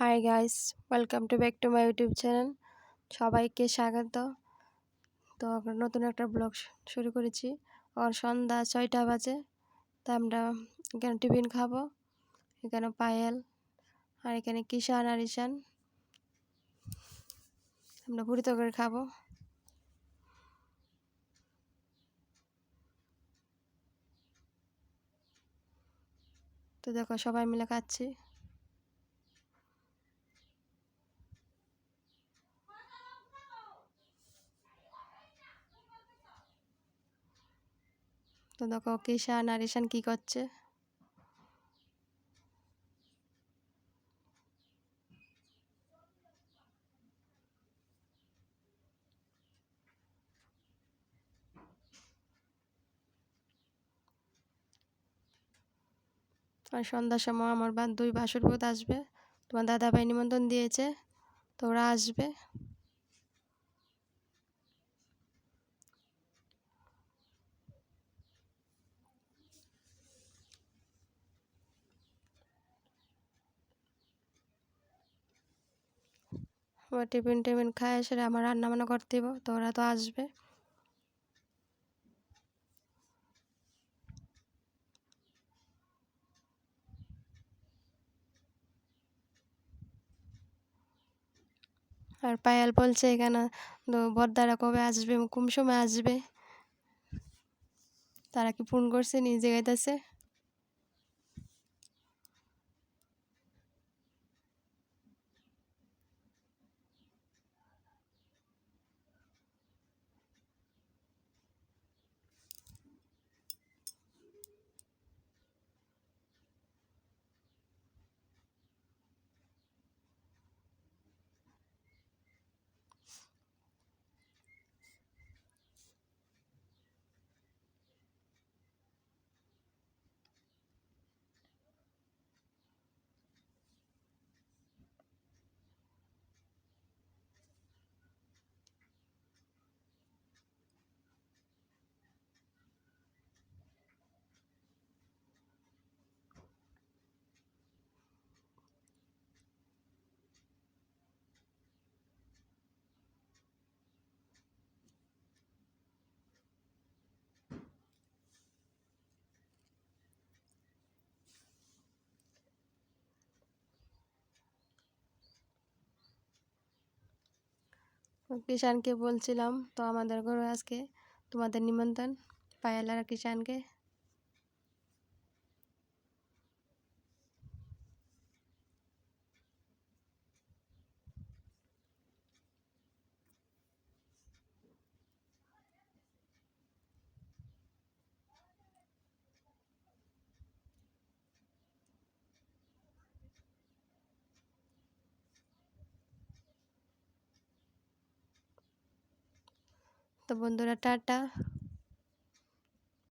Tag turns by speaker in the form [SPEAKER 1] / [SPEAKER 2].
[SPEAKER 1] Hi guys welcome to back to my YouTube channel সবাইকে স্বাগত। তো আমরা নতুন একটা ব্লগ শুরু করেছি। আর সন্ধ্যা ছয়টা বাজে। তা আমরা এখানে টিফিন খাব। এখানে পায়েল আর এখানে কিষান আর ইশান আমরা পুরি করে খাব। তো দেখো সবাই মিলে খাচ্ছি। তো দেখো কিষান আর ঈশান কী করছে? আর সন্ধ্যার সময় আমার বা, দুই বাসর বোধ আসবে। তোমার দাদাভাই নিমন্ত্রণ দিয়েছে, তো ওরা আসবে। আবার টিফিন টিফিন খায় এসে আমার রান্না বান্না করতে তো ওরা তো আসবে। আর পায়াল বলছে এখানে, তো বর্দারা কবে আসবে? কোন সময় আসবে? তারা কি ফোন করছে, নিজে গাইতেছে। কিষানকে বলছিলাম তো আমাদের ঘরে আজকে তোমাদের নিমন্ত্রণ পায়েল আর কিষানকে। তো বন্ধুরা টাটা।